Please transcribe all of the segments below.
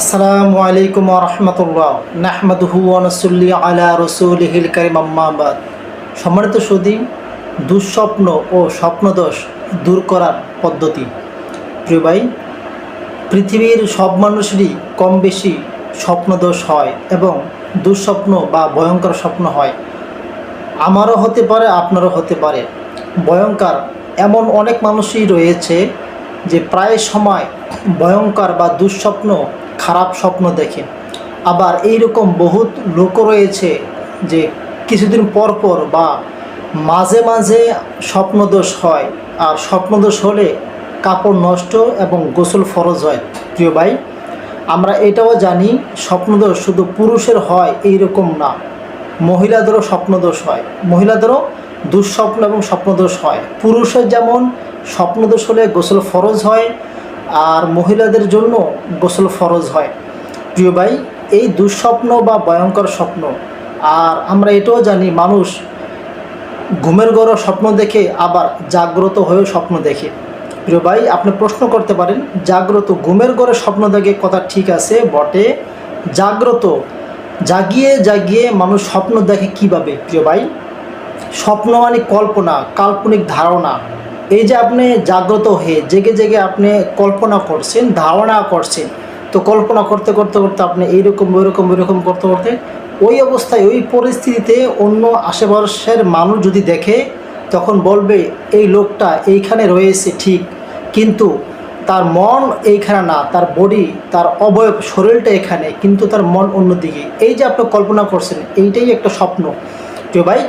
আসসালামু আলাইকুম রহমতুল্লাহ। নাহমাদহু ওয়ানসুল্লি আলা রসুলহিল করিম আম্মাবাদ সম্মানিত সুদী দুঃস্বপ্ন ও স্বপ্নদোষ দূর করার পদ্ধতি। প্রিয় ভাই, পৃথিবীর সব মানুষেরই কম বেশি স্বপ্নদোষ হয় এবং দুঃস্বপ্ন বা ভয়ঙ্কর স্বপ্ন হয়। আমারও হতে পারে, আপনারও হতে পারে। ভয়ঙ্কর এমন অনেক মানুষই রয়েছে যে প্রায় সময় ভয়ঙ্কর বা দুঃস্বপ্ন খারাপ স্বপ্ন দেখে। আবার এইরকম বহুত লোকও রয়েছে যে কিছুদিন পর পর বা মাঝে মাঝে স্বপ্নদোষ হয় আর স্বপ্নদোষ হলে কাপড় নষ্ট এবং গোসল ফরজ হয়। প্রিয় ভাই, আমরা এটাও জানি স্বপ্নদোষ শুধু পুরুষের হয় এইরকম না, মহিলাদেরও স্বপ্নদোষ হয়। মহিলাদেরও দুঃস্বপ্ন এবং স্বপ্নদোষ হয়। পুরুষের যেমন স্বপ্নদোষ হলে গোসল ফরজ হয় আর মহিলাদের জন্য গোসল ফরজ হয়। প্রিয় ভাই, এই দুঃস্বপ্ন বা ভয়ঙ্কর স্বপ্ন, আর আমরা এটাও জানি মানুষ ঘুমের গড় স্বপ্ন দেখে আবার জাগ্রত হয়েও স্বপ্ন দেখে। প্রিয় ভাই, আপনি প্রশ্ন করতে পারেন, জাগ্রত ঘুমের ঘরে স্বপ্ন দেখে কথা ঠিক আছে, বটে? জাগ্রত, জাগিয়ে জাগিয়ে মানুষ স্বপ্ন দেখে কীভাবে? প্রিয় ভাই, স্বপ্ন মানে কল্পনা, কাল্পনিক ধারণা। এই যে আপনি জাগ্রত হয়ে জেগে জেগে আপনি কল্পনা করছেন, ধারণা করছেন, তো কল্পনা করতে করতে করতে আপনি এইরকম, ওইরকম ওইরকম করতে করতে ওই অবস্থায়, ওই পরিস্থিতিতে অন্য আশেপাশের মানুষ যদি দেখে, তখন বলবে, এই লোকটা এইখানে রয়েছে ঠিক, কিন্তু তার মন এইখানে না, তার বডি তার অবয়ব শরীরটা এখানে, কিন্তু তার মন অন্যদিকে। এই যে আপনি কল্পনা করছেন, এইটাই একটা স্বপ্ন। প্রিয় ভাই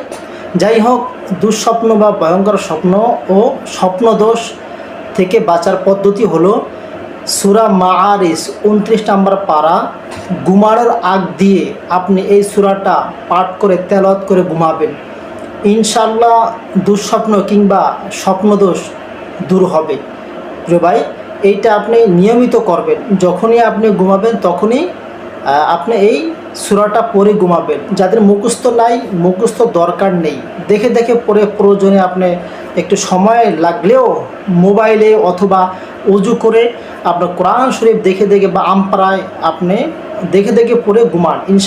যাই হোক দুঃস্বপ্ন বা ভয়ঙ্কর স্বপ্ন ও স্বপ্নদোষ থেকে বাঁচার পদ্ধতি হলো সুরা মাআরিস উনত্রিশ নাম্বার পারা। ঘুমানোর আগ দিয়ে আপনি এই সুরাটা পাঠ করে তেলত করে ঘুমাবেন। ইনশাল্লাহ দুঃস্বপ্ন কিংবা স্বপ্নদোষ দূর হবে। ভাই, এইটা আপনি নিয়মিত করবেন। যখনই আপনি ঘুমাবেন, তখনই আপনি এই সুরাটা পরে ঘুমাবেন। যাদের মুখস্থ নাই, মুখস্থ দরকার নেই। দেখে দেখে পরে প্রয়োজনে আপনি একটু সময় লাগলেও মোবাইলে অথবা উজু করে আপনার কোরআন শরীফ দেখে দেখে বা আমপাড়ায় আপনি দেখে দেখে পরে ঘুমান।